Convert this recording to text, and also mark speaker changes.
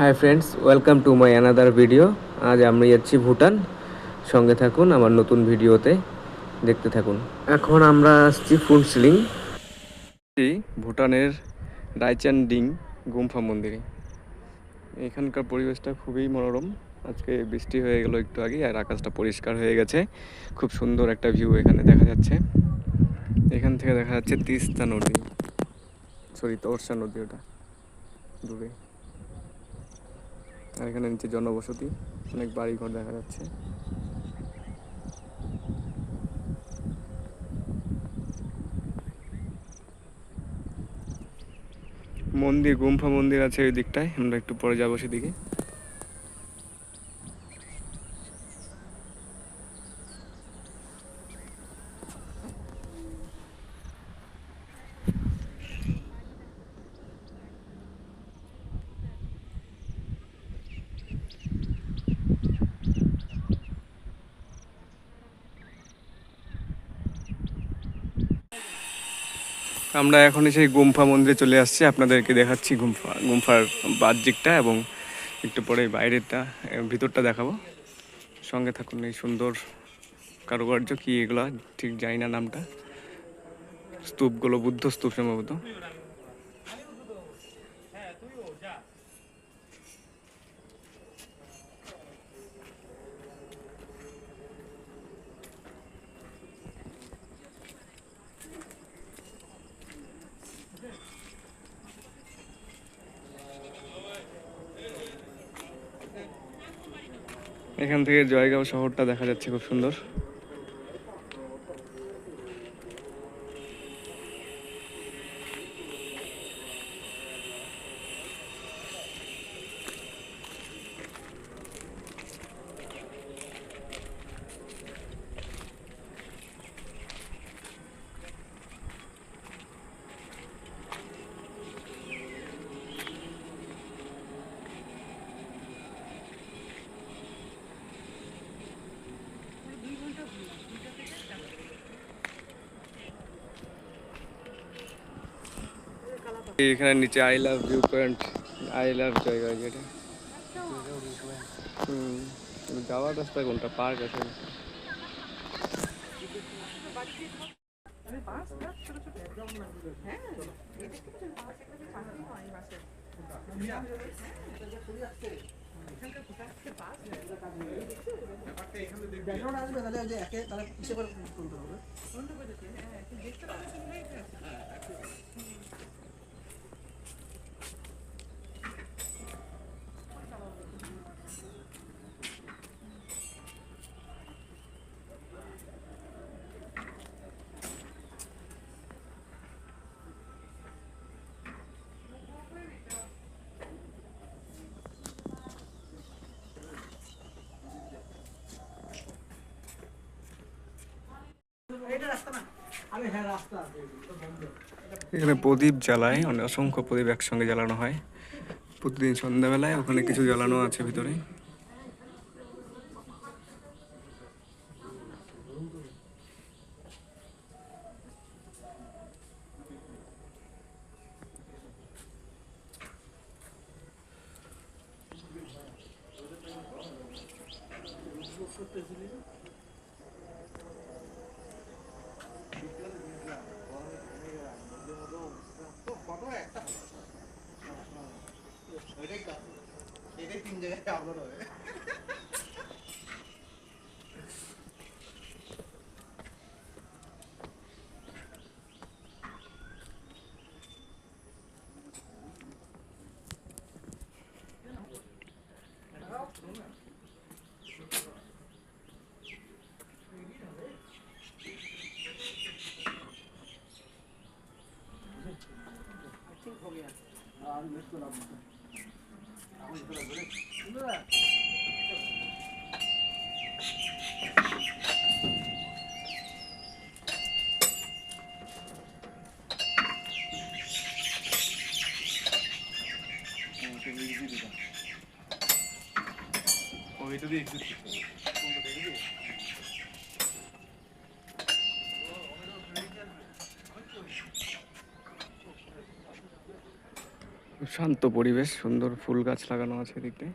Speaker 1: Hi friends welcome to my another video আজ আমরা যাচ্ছি ভুটান। সঙ্গে থাকুন আমার নতুন ভিডিওতে। দেখতে থাকুন। এখন আমরা আসছি ফুনসিলিং ভুটানের রাইচান ডিং গুম্ফা মন্দিরে। এখানকার পরিবেশটা খুবই মনোরম। আজকে বৃষ্টি হয়ে গেল একটু আগে আর আকাশটা পরিষ্কার হয়ে গেছে। খুব সুন্দর একটা ভিউ এখানে দেখা যাচ্ছে। এখান থেকে দেখা যাচ্ছে তিস্তা নদী। সরি তোরসা নদী ওটা। দূরে। আর এখানে নিচে জনবসতি, অনেক বাড়ি ঘর দেখা যাচ্ছে। মন্দির, গুম্ফা মন্দির আছে ওই দিকটায়, আমরা একটু পরে যাব সেদিকে। আমরা এখন সেই গুম্ফা মন্দিরে চলে আসছি। আপনাদেরকে দেখাচ্ছি গুম্ফা, গুম্ফার বাহ্যিকটা এবং একটু পরে বাইরেরটা ভিতরটা দেখাবো। সঙ্গে থাকুন এই সুন্দর কারুকার্য কি এগুলো? ঠিক জানি না নামটা। স্তূপগুলো বুদ্ধ স্তূপ সম্ভবত। এখান থেকে জয়গাঁও শহরটা দেখা যাচ্ছে খুব সুন্দর। এখানে নিচে I love view point I love জায়গা যেটা। হুম যাওয়ার রাস্তা কোনটা? পার্ক আছে
Speaker 2: ব্যাকগ্রাউন্ড আসবে এটা রাস্তা না আরে হ্যাঁ রাস্তা আছে এটা বন্ধ
Speaker 1: এখানে প্রদীপ জ্বালায় অনেক অসংখ্য প্রদীপ একসঙ্গে জ্বালানো হয়। প্রতিদিন সন্ধ্যাবেলায় ওখানে কিছু জ্বালানো আছে ভিতরে।
Speaker 2: 왜안 울어? 아, 몇 도나 보다. Oydu da eksik çıktı.
Speaker 1: শান্ত পরিবেশ সুন্দর ফুল গাছ লাগানো আছে এদিকটায়